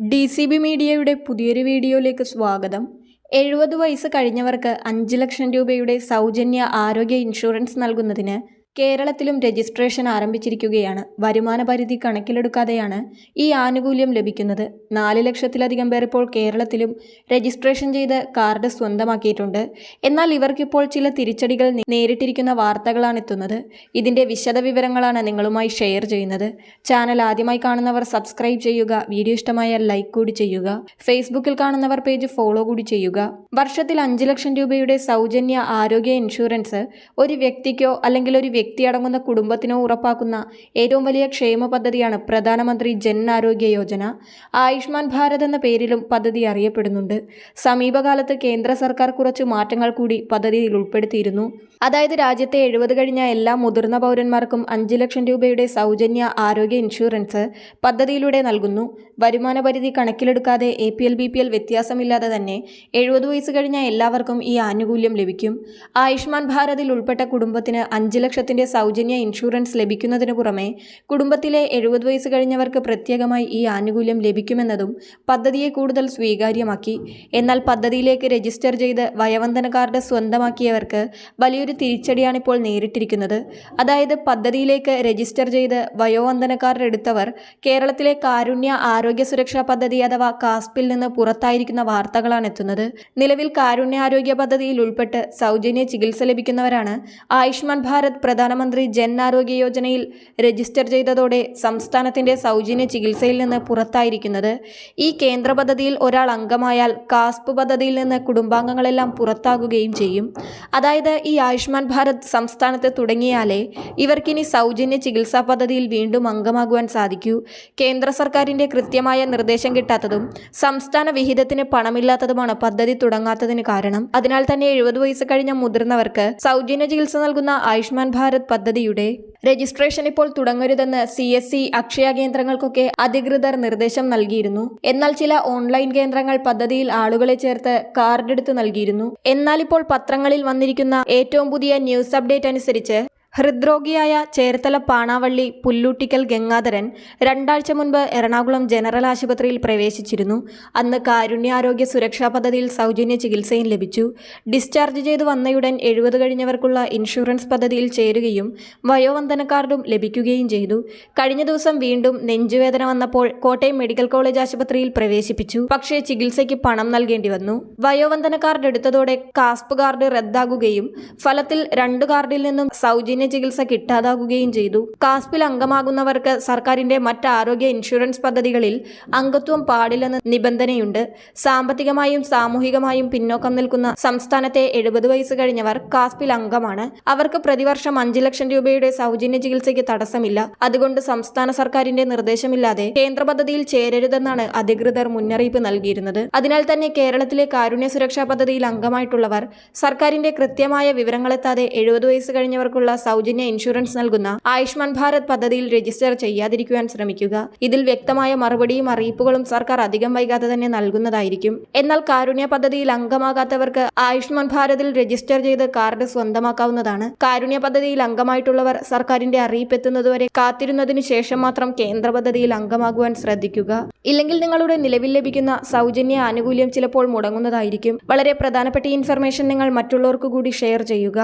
D C B മീഡിയയുടെ പുതിയൊരു വീഡിയോയിലേക്ക് സ്വാഗതം. എഴുപത് വയസ്സ് കഴിഞ്ഞവർക്ക് അഞ്ച് ലക്ഷം രൂപയുടെ സൗജന്യ ആരോഗ്യ ഇൻഷുറൻസ് നൽകുന്നതിന് കേരളത്തിലും രജിസ്ട്രേഷൻ ആരംഭിച്ചിരിക്കുകയാണ്. വരുമാന പരിധി കണക്കിലെടുക്കാതെയാണ് ഈ ആനുകൂല്യം ലഭിക്കുന്നത്. നാല് ലക്ഷത്തിലധികം പേർ ഇപ്പോൾ കേരളത്തിലും രജിസ്ട്രേഷൻ ചെയ്ത് കാർഡ് സ്വന്തമാക്കിയിട്ടുണ്ട്. എന്നാൽ ഇവർക്കിപ്പോൾ ചില തിരിച്ചടികൾ നേരിട്ടിരിക്കുന്ന വാർത്തകളാണ് എത്തുന്നത് ഇതിന്റെ വിശദവിവരങ്ങളാണ് നിങ്ങളുമായി ഷെയർ ചെയ്യുന്നത്. ചാനൽ ആദ്യമായി കാണുന്നവർ സബ്സ്ക്രൈബ് ചെയ്യുക. വീഡിയോ ഇഷ്ടമായ ലൈക്ക് കൂടി ചെയ്യുക. ഫേസ്ബുക്കിൽ കാണുന്നവർ പേജ് ഫോളോ കൂടി ചെയ്യുക. വർഷത്തിൽ അഞ്ച് ലക്ഷം രൂപയുടെ സൗജന്യ ആരോഗ്യ ഇൻഷുറൻസ് ഒരു വ്യക്തിക്കോ അല്ലെങ്കിൽ ഒരു വ്യക്തി അടങ്ങുന്ന കുടുംബത്തിനോ ഉറപ്പാക്കുന്ന ഏറ്റവും വലിയ ക്ഷേമ പദ്ധതിയാണ് പ്രധാനമന്ത്രി ജൻ ആരോഗ്യ യോജന. ആയുഷ്മാൻ ഭാരത് എന്ന പേരിലും പദ്ധതി അറിയപ്പെടുന്നുണ്ട്. സമീപകാലത്ത് കേന്ദ്ര സർക്കാർ കുറച്ച് മാറ്റങ്ങൾ കൂടി പദ്ധതിയിൽ ഉൾപ്പെടുത്തിയിരുന്നു. അതായത് രാജ്യത്തെ എഴുപത് കഴിഞ്ഞ എല്ലാ മുതിർന്ന പൗരന്മാർക്കും അഞ്ച് ലക്ഷം രൂപയുടെ സൗജന്യ ആരോഗ്യ ഇൻഷുറൻസ് പദ്ധതിയിലൂടെ നൽകുന്നു. വരുമാന പരിധി കണക്കിലെടുക്കാതെ A P L B P L വ്യത്യാസമില്ലാതെ തന്നെ എഴുപത് വയസ്സ് കഴിഞ്ഞ എല്ലാവർക്കും ഈ ആനുകൂല്യം ലഭിക്കും. ആയുഷ്മാൻ ഭാരതിൽ ഉൾപ്പെട്ട കുടുംബത്തിന് അഞ്ച് ലക്ഷത്തിന്റെ സൗജന്യ ഇൻഷുറൻസ് ലഭിക്കുന്നതിന് പുറമെ കുടുംബത്തിലെ എഴുപത് വയസ്സ് കഴിഞ്ഞവർക്ക് പ്രത്യേകമായി ഈ ആനുകൂല്യം ലഭിക്കുമെന്നതും പദ്ധതിയെ കൂടുതൽ സ്വീകാര്യമാക്കി. എന്നാൽ പദ്ധതിയിലേക്ക് രജിസ്റ്റർ ചെയ്ത് വയവന്ദന കാർഡ് സ്വന്തമാക്കിയവർക്ക് വലിയൊരു തിരിച്ചടിയാണ് ഇപ്പോൾ നേരിട്ടിരിക്കുന്നത്. അതായത് പദ്ധതിയിലേക്ക് രജിസ്റ്റർ ചെയ്ത് വയോവന്ദന കാർഡ് എടുത്തവർ കേരളത്തിലെ കാരുണ്യ ആരോഗ്യ സുരക്ഷാ പദ്ധതി അഥവാ കാസ്പിൽ നിന്ന് പുറത്തായിരിക്കുന്ന വാർത്തകളാണ് എത്തുന്നത്. നിലവിൽ കാരുണ്യ ആരോഗ്യ പദ്ധതിയിൽ ഉൾപ്പെട്ട് സൗജന്യ ചികിത്സ ലഭിക്കുന്നവരാണ് ആയുഷ്മാൻ ഭാരത് പ്രധാനമന്ത്രി ജൻ ആരോഗ്യ യോജനയിൽ രജിസ്റ്റർ ചെയ്തതോടെ സംസ്ഥാനത്തിന്റെ സൗജന്യ ചികിത്സയിൽ നിന്ന് പുറത്തായിരിക്കുന്നത്. ഈ കേന്ദ്ര പദ്ധതിയിൽ ഒരാൾ അംഗമായാൽ കാസ്പ് പദ്ധതിയിൽ നിന്ന് കുടുംബാംഗങ്ങളെല്ലാം പുറത്താകുകയും ചെയ്യും. അതായത് ഈ ആയുഷ്മാൻ ഭാരത് സംസ്ഥാനത്ത് തുടങ്ങിയാലേ ഇവർക്കിനി സൗജന്യ ചികിത്സാ പദ്ധതിയിൽ വീണ്ടും അംഗമാകുവാൻ സാധിക്കൂ. കേന്ദ്ര സർക്കാരിന്റെ കൃത്യമായ നിർദ്ദേശം കിട്ടാത്തതും സംസ്ഥാന വിഹിതത്തിന് പണമില്ലാത്തതുമാണ് പദ്ധതി തുടങ്ങാത്തതിന് കാരണം. അതിനാൽ തന്നെ എഴുപത് വയസ്സ് കഴിഞ്ഞ മുതിർന്നവർക്ക് സൗജന്യ ചികിത്സ നൽകുന്ന ആയുഷ്മാൻ ഭാരത് പദ്ധതിയുടെ രജിസ്ട്രേഷൻ ഇപ്പോൾ തുടങ്ങരുതെന്ന് സി എസ് സി അക്ഷയ കേന്ദ്രങ്ങൾക്കൊക്കെ അധികൃതർ നിർദ്ദേശം നൽകിയിരുന്നു. എന്നാൽ ചില ഓൺലൈൻ കേന്ദ്രങ്ങൾ പദ്ധതിയിൽ ആളുകളെ ചേർത്ത് കാർഡ് എടുത്ത് നൽകിയിരുന്നു. എന്നാൽ ഇപ്പോൾ പത്രങ്ങളിൽ വന്നിരിക്കുന്ന ഏറ്റവും പുതിയ ന്യൂസ് അപ്ഡേറ്റ് അനുസരിച്ച് ഹൃദ്രോഗിയായ ചേർത്തല പാണാവള്ളി പുല്ലൂട്ടിക്കൽ ഗംഗാധരൻ രണ്ടാഴ്ച മുൻപ് എറണാകുളം ജനറൽ ആശുപത്രിയിൽ പ്രവേശിച്ചിരുന്നു. അന്ന് കാരുണ്യാരോഗ്യ സുരക്ഷാ പദ്ധതിയിൽ സൗജന്യ ചികിത്സയും ലഭിച്ചു. ഡിസ്ചാർജ് ചെയ്തു വന്നയുടൻ എഴുപത് കഴിഞ്ഞവർക്കുള്ള ഇൻഷുറൻസ് പദ്ധതിയിൽ ചേരുകയും വയോവന്ദന കാർഡും ലഭിക്കുകയും ചെയ്തു. കഴിഞ്ഞ ദിവസം വീണ്ടും നെഞ്ചുവേദന വന്നപ്പോൾ കോട്ടയം മെഡിക്കൽ കോളേജ് ആശുപത്രിയിൽ പ്രവേശിപ്പിച്ചു. പക്ഷേ ചികിത്സയ്ക്ക് പണം നൽകേണ്ടി വന്നു. വയോവന്ദന കാർഡ് എടുത്തതോടെ കാസ്പ് കാർഡ് റദ്ദാകുകയും ഫലത്തിൽ രണ്ട് കാർഡിൽ നിന്നും സൗജന്യ ചികിത്സ കിട്ടാതാകുകയും ചെയ്തു. കാസ്പിൽ അംഗമാകുന്നവർക്ക് സർക്കാരിന്റെ മറ്റ് ആരോഗ്യ ഇൻഷുറൻസ് പദ്ധതികളിൽ അംഗത്വം പാടില്ലെന്ന് നിബന്ധനയുണ്ട്. സാമ്പത്തികമായും സാമൂഹികമായും പിന്നോക്കം നിൽക്കുന്ന സംസ്ഥാനത്തെ എഴുപത് വയസ്സ് കഴിഞ്ഞവർ കാസ്പിൽ അംഗമാണ്. അവർക്ക് പ്രതിവർഷം അഞ്ച് ലക്ഷം രൂപയുടെ സൗജന്യ ചികിത്സയ്ക്ക് തടസ്സമില്ല. അതുകൊണ്ട് സംസ്ഥാന സർക്കാരിന്റെ നിർദ്ദേശമില്ലാതെ കേന്ദ്ര പദ്ധതിയിൽ ചേരരുതെന്നാണ് അധികൃതർ മുന്നറിയിപ്പ് നൽകിയിരുന്നത്. അതിനാൽ തന്നെ കേരളത്തിലെ കാരുണ്യ സുരക്ഷാ പദ്ധതിയിൽ അംഗമായിട്ടുള്ളവർ സർക്കാരിന്റെ കൃത്യമായ വിവരങ്ങളെത്താതെ എഴുപത് വയസ്സ് കഴിഞ്ഞവർക്കുള്ള സൗജന്യ ഇൻഷുറൻസ് നൽകുന്ന ആയുഷ്മാൻ ഭാരത് പദ്ധതിയിൽ രജിസ്റ്റർ ചെയ്യാതിരിക്കുവാൻ ശ്രമിക്കുക. ഇതിൽ വ്യക്തമായ മറുപടിയും അറിയിപ്പുകളും സർക്കാർ അധികം വൈകാതെ തന്നെ നൽകുന്നതായിരിക്കും. എന്നാൽ കാരുണ്യ പദ്ധതിയിൽ അംഗമാകാത്തവർക്ക് ആയുഷ്മാൻ ഭാരതിൽ രജിസ്റ്റർ ചെയ്ത് കാർഡ് സ്വന്തമാക്കാവുന്നതാണ്. കാരുണ്യ പദ്ധതിയിൽ അംഗമായിട്ടുള്ളവർ സർക്കാരിന്റെ അറിയിപ്പ് എത്തുന്നതുവരെ കാത്തിരുന്നതിനു ശേഷം മാത്രം കേന്ദ്ര പദ്ധതിയിൽ അംഗമാകുവാൻ ശ്രദ്ധിക്കുക. ഇല്ലെങ്കിൽ നിങ്ങളുടെ നിലവിൽ ലഭിക്കുന്ന സൗജന്യ ആനുകൂല്യം ചിലപ്പോൾ മുടങ്ങുന്നതായിരിക്കും. വളരെ പ്രധാനപ്പെട്ട ഇൻഫർമേഷൻ നിങ്ങൾ മറ്റുള്ളവർക്ക് കൂടി ഷെയർ ചെയ്യുക.